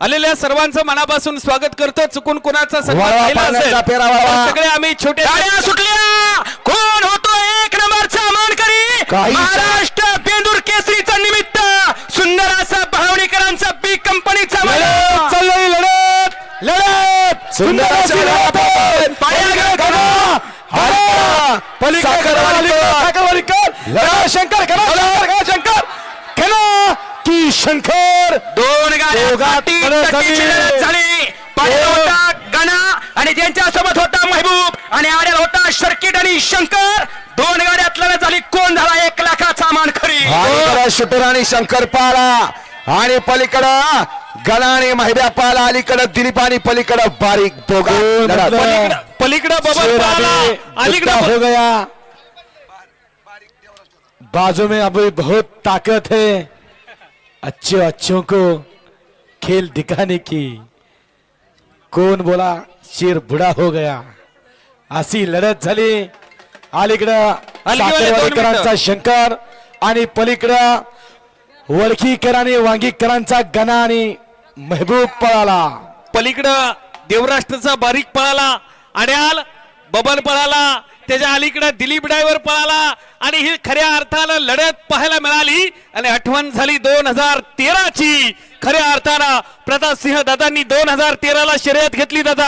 आलेल्या सर्वांचं मनापासून स्वागत करतो. चुकून कुणाचा सगळे आम्ही छोटे सुटल्या. कोण होतो एक नंबरचा मानकरी? महाराष्ट्र बेंदूर केसरीचा निमित्त सुंदर असा भावणीकरांचा बी कंपनीचा लढत लढत. लढत. सुंदर अशी शंकर! दोन झाली. होता गणा आणि ज्यांच्या सोबत होता महबूब. आणि आडेल होता सर्किट आणि शंकर. दोन गाड्यात लढत झाली. कोण झाला? एक लाखाचा मानकरी. अलीकडं शूटर आणि शंकर पाला. आणि पलीकडं गणा आणि महिब्या पाला. अलीकडं दिलीप आणि पलीकडं बारीक दोघा. पलीकडं हो गया. बाजू में अभी बहुत ताकत है. अच्छे अच्छों को खेल दिखाने की। कोण बोला शेर बुडा हो गया। अशी लढत झाली। अलीकडं मिनिटं. शंकर आणि पलीकडं वडकीकर आणि वांगीकरांचा गणा आणि महबूब पळाला. पलीकडं देवराष्ट्राचा बारीक पळाला अड्याल बबन पळाला त्याच्या अलीकडं दिलीप ड्रायव्हर पळाला आणि ही खऱ्या अर्थानं लढत पाहायला मिळाली. आणि आठवण झाली दोन हजार तेराची. खऱ्या अर्थानं प्रतापसिंह दादांनी दोन हजार तेराला शर्यत घेतली दादा.